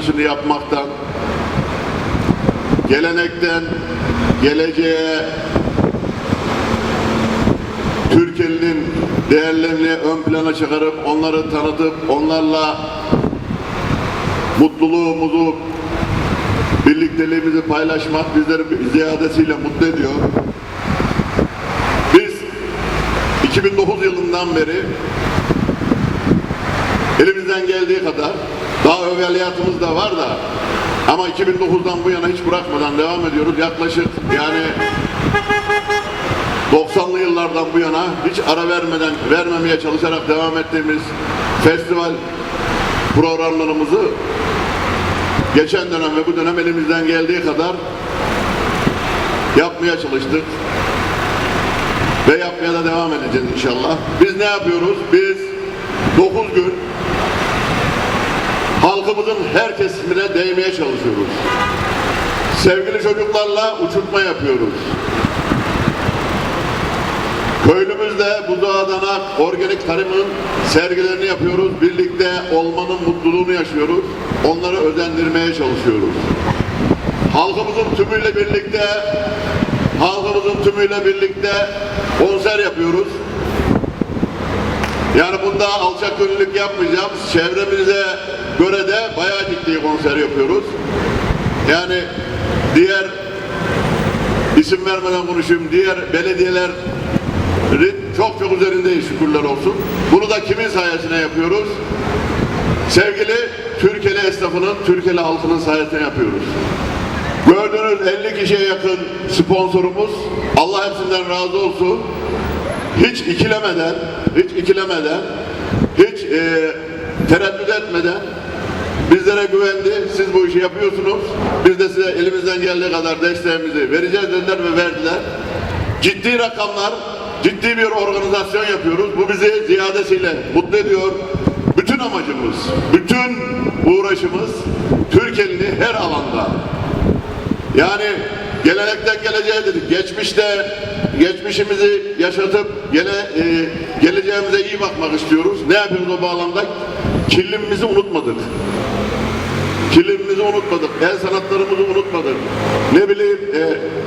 işini yapmaktan, gelenekten geleceğe Türkiye'nin değerlerini ön plana çıkarıp onları tanıtıp onlarla mutluluğumuzu birlikteliğimizi paylaşmak bizleri ziyadesiyle mutlu ediyor. Biz 2009 yılından beri elimizden geldiği kadar daha evveliyatımız da var da ama 2009'dan bu yana hiç bırakmadan devam ediyoruz. Yaklaşık yani 90'lı yıllardan bu yana hiç ara vermeden vermemeye çalışarak devam ettiğimiz festival programlarımızı geçen dönem ve bu dönem elimizden geldiği kadar yapmaya çalıştık. Ve yapmaya da devam edeceğiz inşallah. Biz ne yapıyoruz? Biz 9 gün halkımızın her kesimine değmeye çalışıyoruz. Sevgili çocuklarla uçurtma yapıyoruz. Köylümüzle buzağdana organik tarımın sergilerini yapıyoruz. Birlikte olmanın mutluluğunu yaşıyoruz. Onları özendirmeye çalışıyoruz. Halkımızın tümüyle birlikte halkımızın tümüyle birlikte konser yapıyoruz. Yani bunda alçak gönüllülük yapmayacağım. Çevremize göre de bayağı ciddi konser yapıyoruz. Yani diğer isim vermeden konuşayım. Diğer belediyeler çok çok üzerindeyiz şükürler olsun. Bunu da kimin sayesinde yapıyoruz? Sevgili Türkiye'li esnafının, Türkiye'li halkının sayesinde yapıyoruz. Gördüğünüz 50 kişiye yakın sponsorumuz. Allah hepsinden razı olsun. Hiç ikilemeden, hiç ikilemeden, hiç e, tereddüt etmeden bizlere güvendi. Siz bu işi yapıyorsunuz. Biz de size elimizden geldiği kadar desteğimizi vereceğiz dediler ve verdiler. Ciddi rakamlar, ciddi bir organizasyon yapıyoruz. Bu bizi ziyadesiyle mutlu ediyor. Bütün amacımız, bütün uğraşımız Türkiye'nin her alanda. Yani gelenekten geleceğe dedik. Geçmişte geçmişimizi yaşatıp gele, e, geleceğimize iyi bakmak istiyoruz. Ne yapıyoruz o bağlamda? Kirlimimizi unutmadık. Kilimimizi unutmadık, el sanatlarımızı unutmadık. Ne bileyim e,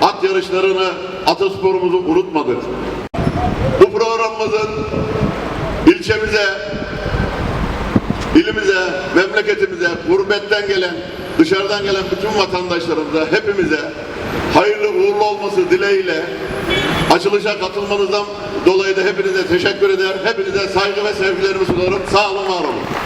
at yarışlarını, atasporumuzu unutmadık. Bu programımızın ilçemize, ilimize, memleketimize, gurbetten gelen, dışarıdan gelen bütün vatandaşlarımıza, hepimize hayırlı uğurlu olması dileğiyle açılışa katılmanızdan dolayı da hepinize teşekkür eder. Hepinize saygı ve sevgilerimi sunarım. Sağ olun, var olun.